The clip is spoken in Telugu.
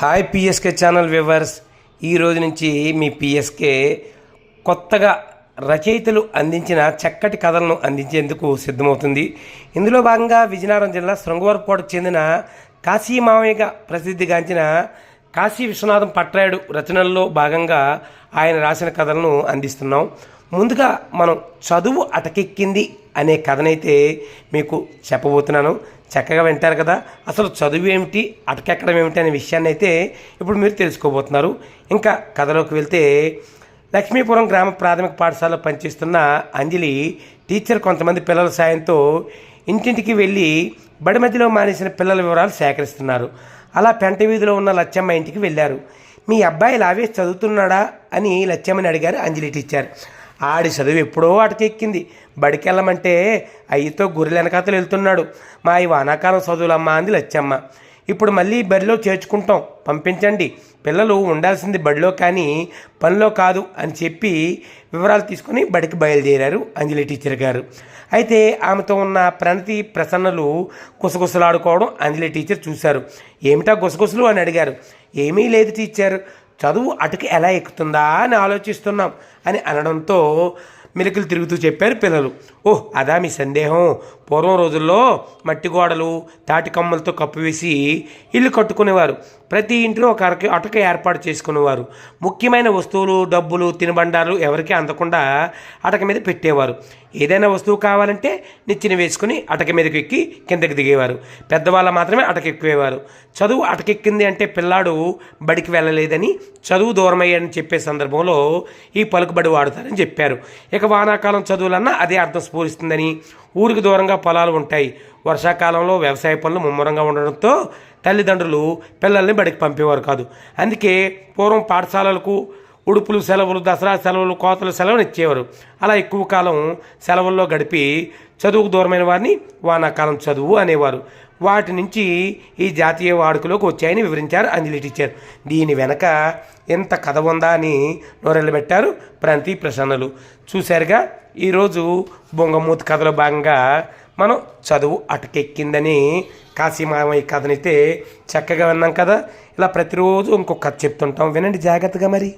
Hi PSK channel viewers. ఈ రోజు నుంచి మీ పిఎస్కే కొత్తగా రచయితలు అందించిన చక్కటి కథలను అందించేందుకు సిద్ధమవుతుంది. ఇందులో భాగంగా విజయనగరం జిల్లా శృంగవరపోటకు చెందిన కాశీ మామయ్యగా ప్రసిద్ధిగాంచిన కాశీ విశ్వనాథం పట్రాయుడు రచనల్లో భాగంగా ఆయన రాసిన కథలను అందిస్తున్నాం. ముందుగా మనం చదువు అటకెక్కింది అనే కథనైతే మీకు చెప్పబోతున్నాను. చక్కగా వింటారు కదా. అసలు చదువు ఏమిటి అటకెక్కడం ఏమిటి అనే విషయాన్ని అయితే ఇప్పుడు మీరు తెలుసుకోబోతున్నారు. ఇంకా కథలోకి వెళ్తే లక్ష్మీపురం గ్రామ ప్రాథమిక పాఠశాలలో పనిచేస్తున్న అంజలి టీచర్ కొంతమంది పిల్లల సాయంతో ఇంటింటికి వెళ్ళి బడి మధ్యలో మానేసిన పిల్లల వివరాలు సేకరిస్తున్నారు. అలా పెంట వీధిలో ఉన్న లచ్చమ్మ ఇంటికి వెళ్ళారు. మీ అబ్బాయి లావేసి చదువుతున్నాడా? అని లచ్చమ్మని అడిగారు అంజలి టీచర్ ఆడి చదువు ఎప్పుడో అటకెక్కింది బడికెళ్ళమంటే అయ్యతో గొర్రెల వెనకాతలు వెళ్తున్నాడు. మా ఈ వానాకాలం చదువులమ్మా అంది లచ్చమ్మ. ఇప్పుడు మళ్ళీ బడిలో చేర్చుకుంటాం. పంపించండి. పిల్లలు ఉండాల్సింది బడిలో కానీ పనిలో కాదు అని చెప్పి వివరాలు తీసుకొని బడికి బయలుదేరారు అంజలి టీచర్ గారు. అయితే ఆమెతో ఉన్న ప్రణతి ప్రసన్నలు గుసగుసలాడుకోవడం అంజలి టీచర్ చూశారు. ఏమిటా గుసగుసలు అని అడిగారు. ఏమీ లేదు టీచర్. చదువు అటుకు ఎలా ఎక్కుతుందా అని ఆలోచిస్తున్నాం అని అనడంతో మెలికలు తిరుగుతూ చెప్పారు పిల్లలు. ఓహ్ అదా మీ సందేహం. పూర్వం రోజుల్లో మట్టి గోడలు తాటి కమ్మలతో కప్పివేసి ఇల్లు కట్టుకునేవారు. ప్రతి ఇంటిలో ఒక అరక అటక ఏర్పాటు చేసుకునేవారు. ముఖ్యమైన వస్తువులు డబ్బులు తినుబండాలు ఎవరికీ అందకుండా అటక మీద పెట్టేవారు. ఏదైనా వస్తువు కావాలంటే నిచ్చెన వేసుకుని అటక మీదకి ఎక్కి కిందకి దిగేవారు. పెద్దవాళ్ళు మాత్రమే అటకెక్కేవారు చదువు అటకెక్కింది అంటే పిల్లాడు బడికి వెళ్ళలేదని చదువు దూరమయ్యాడని చెప్పే సందర్భంలో ఈ పలుకుబడి వాడతారని చెప్పారు. ఇక వానాకాలం చదువులన్నా అదే అర్థం స్ఫూరిస్తుందని. ఊరికి దూరంగా పొలాలు ఉంటాయి. వర్షాకాలంలో వ్యవసాయ పనులు ముమ్మరంగా ఉండడంతో తల్లిదండ్రులు పిల్లల్ని బడికి పంపేవారు కాదు. అందుకే పూర్వం పాఠశాలలకు ఉడుపులు సెలవులు దసరా సెలవులు కోతల సెలవులు ఇచ్చేవారు. అలా ఎక్కువ కాలం సెలవుల్లో గడిపి చదువుకు దూరమైన వారిని వానాకాలం చదువు అనేవారు. వాటి నుంచి ఈ జాతీయ వాడుకలోకి వచ్చాయని వివరించారు అంజలి టీచర్. దీని వెనక ఎంత కథ ఉందా అని నోరెళ్ళబెట్టారు పెట్టారు ప్రసన్నలు. చూశారుగా ఈరోజు బొంగమూతి కథలో భాగంగా మనం చదువు అటకెక్కిందని కాశీమామయ్య కథనైతే చక్కగా విన్నాం కదా. ఇలా ప్రతిరోజు ఇంకొక కథ చెప్తుంటాం. వినండి జాగ్రత్తగా మరి.